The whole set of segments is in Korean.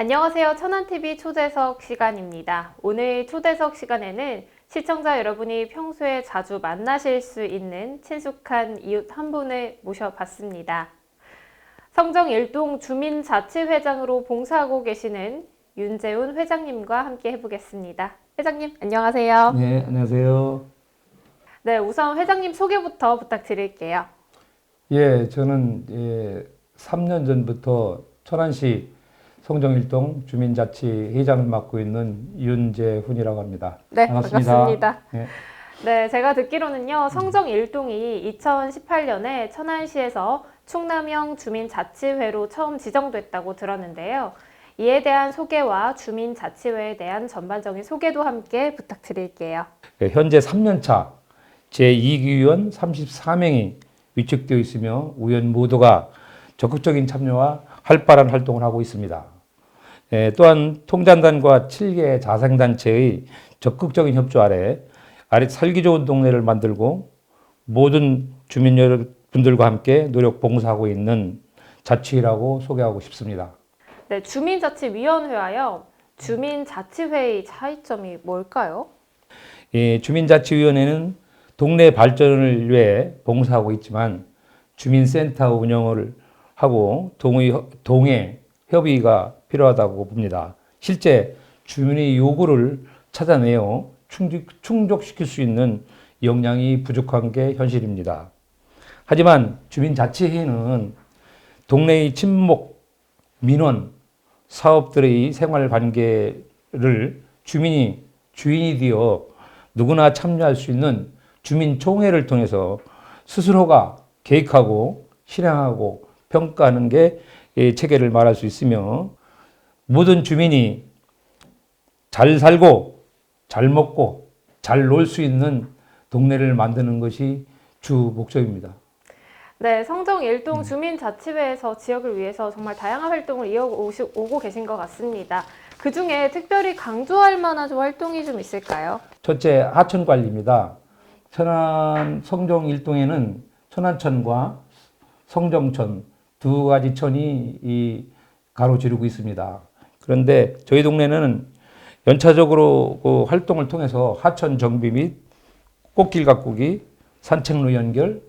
안녕하세요. 천안TV 초대석 시간입니다. 오늘 초대석 시간에는 시청자 여러분이 평소에 자주 만나실 수 있는 친숙한 이웃 한 분을 모셔봤습니다. 성정 일동 주민자치회장으로 봉사하고 계시는 윤재훈 회장님과 함께 해보겠습니다. 회장님, 안녕하세요. 네, 안녕하세요. 네, 우선 회장님 소개부터 부탁드릴게요. 예, 저는 예, 3년 전부터 천안시 성정일동 주민자치회장을 맡고 있는 윤재훈이라고 합니다. 네, 반갑습니다. 반갑습니다. 네. 네, 제가 듣기로는요, 성정 일동이 2018년에 천안시에서 충남형 주민자치회로 처음 지정됐다고 들었는데요. 이에 대한 소개와 주민자치회에 대한 전반적인 소개도 함께 부탁드릴게요. 예, 현재 3년차 제2기위원 34명이 위촉되어 있으며 의원 모두가 적극적인 참여와 활발한 활동을 하고 있습니다. 예, 또한 통장단과 7개 자생단체의 적극적인 협조 아래 아래 살기 좋은 동네를 만들고 모든 주민 여러분들과 함께 노력 봉사하고 있는 자치라고 소개하고 싶습니다. 네, 주민자치위원회와요, 주민자치회의 차이점이 뭘까요? 이 주민자치위원회는 동네 발전을 위해 봉사하고 있지만 주민센터 운영을 하고 동의, 동해 협의가 필요하다고 봅니다. 실제 주민의 요구를 찾아내어 충족, 충족 시킬 수 있는 역량이 부족한 게 현실입니다. 하지만 주민자치회는 동네의 친목, 민원, 사업들의 생활 관계를 주민이 주인이 되어 누구나 참여할 수 있는 주민총회를 통해서 스스로가 계획하고 실행하고 평가하는 게이 체계를 말할 수 있으며 모든 주민이 잘 살고 잘 먹고 잘 놀 수 있는 동네를 만드는 것이 주 목적입니다. 네, 성정 일동 주민자치회에서 지역을 위해서 정말 다양한 활동을 이어오고 계신 것 같습니다. 그 중에 특별히 강조할 만한 좀 활동이 좀 있을까요? 첫째 하천 관리입니다. 천안 성정 일동에는 천안천과 성정천 두 가지 천이 이 가로지르고 있습니다. 그런데 저희 동네는 연차적으로 그 활동을 통해서 하천 정비 및 꽃길 가꾸기, 산책로 연결,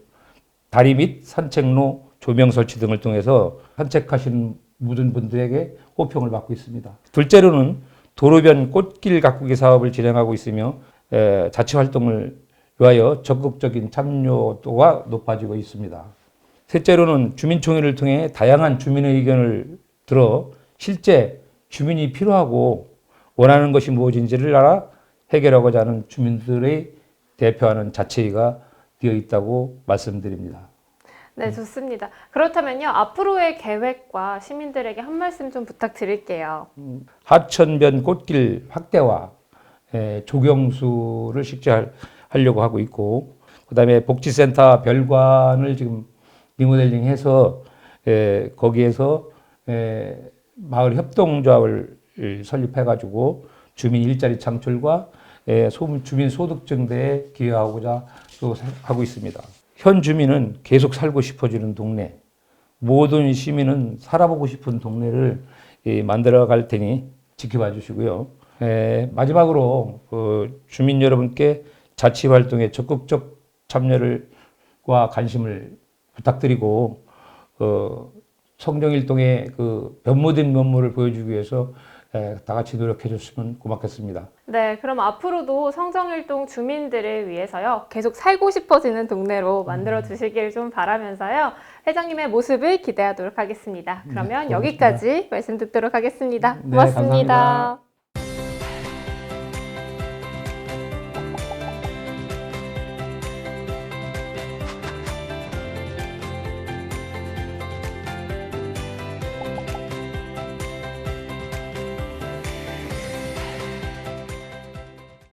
다리 및 산책로 조명 설치 등을 통해서 산책하시는 모든 분들에게 호평을 받고 있습니다. 둘째로는 도로변 꽃길 가꾸기 사업을 진행하고 있으며 에, 자치 활동을 위하여 적극적인 참여도가 높아지고 있습니다. 셋째로는 주민총회를 통해 다양한 주민의 의견을 들어 실제 주민이 필요하고 원하는 것이 무엇인지를 알아 해결하고자 하는 주민들의 대표하는 자치회가 되어 있다고 말씀드립니다. 네, 좋습니다. 그렇다면요, 앞으로의 계획과 시민들에게 한 말씀 좀 부탁드릴게요. 하천변 꽃길 확대와 에, 조경수를 식재하려고 하고 있고 그 다음에 복지센터 별관을 지금 리모델링 해서 에, 거기에서 에, 마을 협동조합을 설립해가지고 주민 일자리 창출과 에, 소- 주민 소득 증대에 기여하고자 또 하고 있습니다. 현 주민은 계속 살고 싶어지는 동네, 모든 시민은 살아보고 싶은 동네를 이, 만들어 갈 테니 지켜봐 주시고요. 에, 마지막으로 그 주민 여러분께 자치 활동에 적극적 참여를과 관심을 부탁드리고 어, 성정일동의 그 변모된 면모를 보여주기 위해서 에, 다 같이 노력해 줬으면 고맙겠습니다. 네, 그럼 앞으로도 성정일동 주민들을 위해서요, 계속 살고 싶어지는 동네로 만들어 주시길 좀 바라면서요, 회장님의 모습을 기대하도록 하겠습니다. 그러면 고맙습니다. 여기까지 말씀 듣도록 하겠습니다. 네, 고맙습니다. 감사합니다.